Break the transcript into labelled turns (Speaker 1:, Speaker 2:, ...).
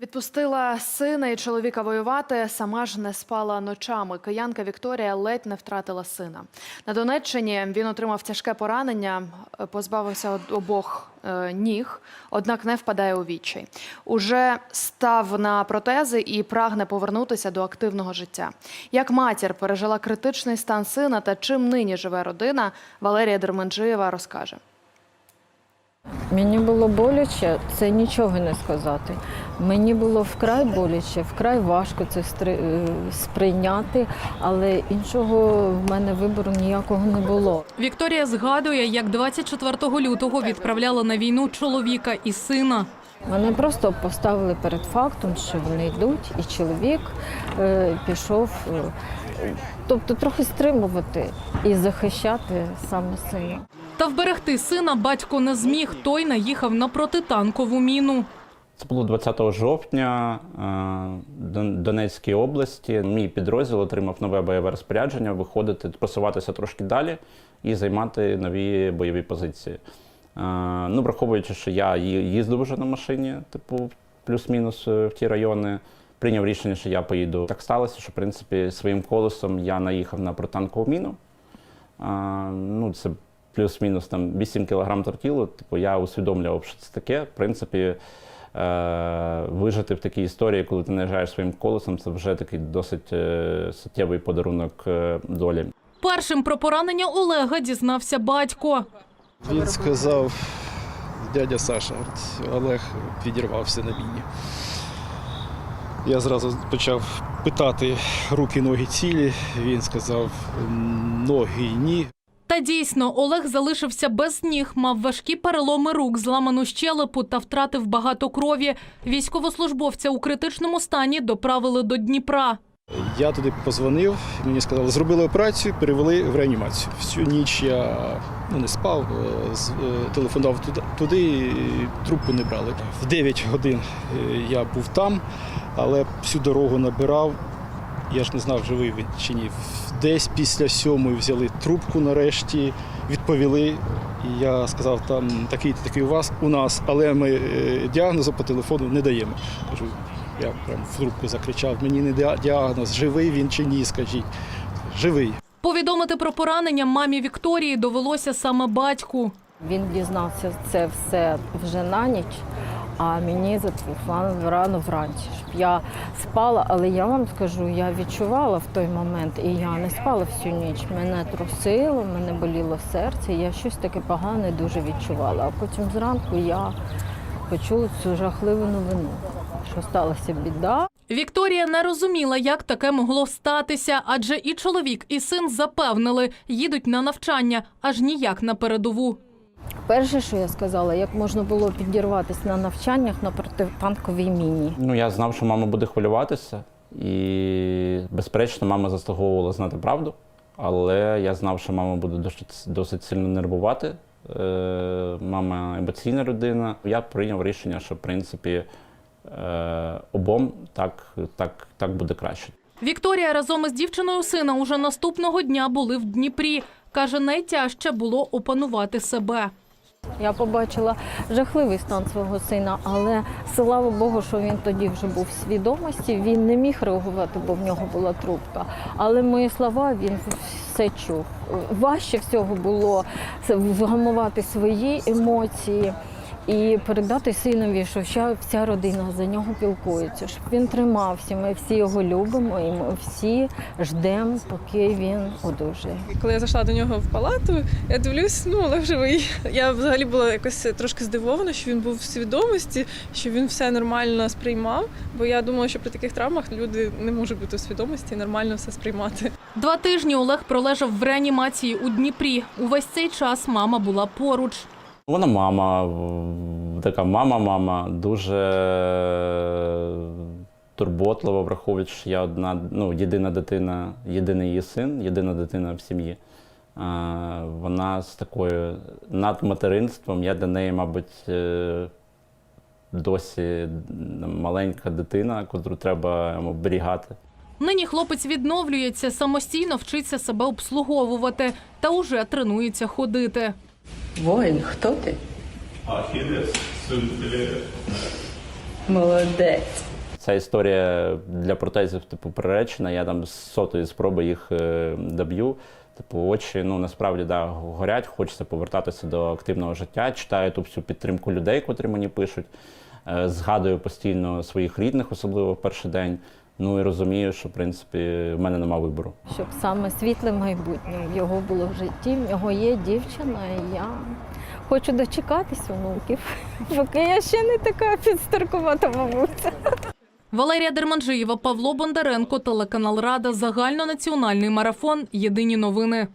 Speaker 1: Відпустила сина і чоловіка воювати, сама ж не спала ночами. Киянка Вікторія ледь не втратила сина. На Донеччині він отримав тяжке поранення, е, позбавився обох е, ніг, однак не впадає у відчай. Уже став на протези і прагне повернутися до активного життя. Як матір пережила критичний стан сина та чим нині живе родина, Валерія Дерменджиєва розкаже.
Speaker 2: Мені було боляче, це нічого не сказати. Мені було вкрай боляче, вкрай важко це е, сприйняти, але іншого в мене вибору ніякого не було.
Speaker 3: Вікторія згадує, як 24 лютого відправляла на війну чоловіка і сина.
Speaker 2: Мене просто поставили перед фактом, що вони йдуть, і чоловік е, пішов, е, тобто трохи стримувати і захищати саме сина.
Speaker 3: Та вберегти сина батько не зміг. Той наїхав на протитанкову міну.
Speaker 4: Це було 20 жовтня е, Донецькій області. Мій підрозділ отримав нове бойове розпорядження виходити, просуватися трошки далі і займати нові бойові позиції. Е, Ну, враховуючи, що я їздив вже на машині, типу, плюс-мінус е, в ті райони. Прийняв рішення, що я поїду. Так сталося, що в принципі своїм колесом я наїхав на протанкову міну. Ну, це плюс-мінус там 8 кг тортілу. Типу, я усвідомлював, що це таке. В принципі, е, вижити в такій історії, коли ти наїжджаєш своїм колесом, це вже такий досить е, суттєвий подарунок е, долі.
Speaker 3: Першим про поранення Олега дізнався батько.
Speaker 5: Він сказав, дядя Саша, Олег підірвався на війні. Я зразу почав питати руки, ноги цілі. Він сказав, ноги ні.
Speaker 3: Та дійсно, Олег залишився без ніг, мав важкі переломи рук, зламану щелепу та втратив багато крові. Військовослужбовця у критичному стані доправили до Дніпра.
Speaker 5: Я туди позвонив, мені сказали, зробили операцію, перевели в реанімацію. Всю ніч я ну, не спав, е, е, телефонував туди, туди і трубку не брали. В 9 годин е, я був там, але всю дорогу набирав. Я ж не знав, живий він чи ні. Десь після сьомої взяли трубку нарешті, відповіли. І я сказав, там такий такий у вас у нас, але ми е, діагнозу по телефону не даємо. Кажу, я прям в трубку закричав, мені не діагноз, живий він чи ні, скажіть. Живий.
Speaker 3: Повідомити про поранення мамі Вікторії довелося саме батьку.
Speaker 2: Він дізнався це все вже на ніч, а мені зателефонували рано вранці. Щоб я спала, але я вам скажу, я відчувала в той момент, і я не спала всю ніч. Мене трусило, мене боліло серце, я щось таке погане дуже відчувала. А потім зранку я почула цю жахливу новину, що сталася біда.
Speaker 3: Вікторія не розуміла, як таке могло статися, адже і чоловік, і син запевнили, їдуть на навчання, аж ніяк на передову.
Speaker 2: Перше, що я сказала, як можна було підірватися на навчаннях на протитанковій міні.
Speaker 4: Ну, я знав, що мама буде хвилюватися, і, безперечно, мама заслуговувала знати правду. Але я знав, що мама буде досить, досить сильно нервувати. Е, мама емоційна людина. Я прийняв рішення, що в принципі е, обом так, так, так буде краще.
Speaker 3: Вікторія разом із дівчиною сина уже наступного дня були в Дніпрі. Каже, найтяжче було опанувати себе.
Speaker 2: Я побачила жахливий стан свого сина, але слава Богу, що він тоді вже був в свідомості. Він не міг реагувати, бо в нього була трубка. Але мої слова він все чув. Важче всього було вгамувати свої емоції і передати синові, що вся, вся родина за нього пілкується, щоб він тримався. Ми всі його любимо, і ми всі ждемо, поки він одужає.
Speaker 6: Коли я зайшла до нього в палату, я дивлюсь, ну Олег живий. Я взагалі була якось трошки здивована, що він був в свідомості, що він все нормально сприймав. Бо я думала, що при таких травмах люди не можуть бути в свідомості і нормально все сприймати.
Speaker 3: Два тижні Олег пролежав в реанімації у Дніпрі. Увесь цей час мама була поруч.
Speaker 4: Вона мама, така мама-мама, дуже турботлива, враховуючи, що я одна, ну, єдина дитина, єдиний її син, єдина дитина в сім'ї. Вона з такою надматеринством. Я для неї, мабуть, е, досі маленька дитина, котру треба оберігати.
Speaker 3: Нині хлопець відновлюється, самостійно вчиться себе обслуговувати та уже тренується ходити.
Speaker 7: Воїн, хто ти?
Speaker 8: Ахілес, син.
Speaker 7: Молодець.
Speaker 4: Ця історія для протезів типу приречена. Я там з сотої спроби їх е, доб'ю. Типу, очі ну насправді да, горять, хочеться повертатися до активного життя. Читаю ту всю підтримку людей, котрі мені пишуть. Е, Згадую постійно своїх рідних, особливо в перший день. Ну і розумію, що в принципі в мене нема вибору.
Speaker 2: Щоб саме світле майбутнє в його було в житті. В нього є дівчина, і я хочу дочекатись онуків, поки я ще не така підстаркувата бабуся.
Speaker 3: Валерія Дерманжиєва, Павло Бондаренко, телеканал Рада, загальнонаціональний марафон. Єдині новини.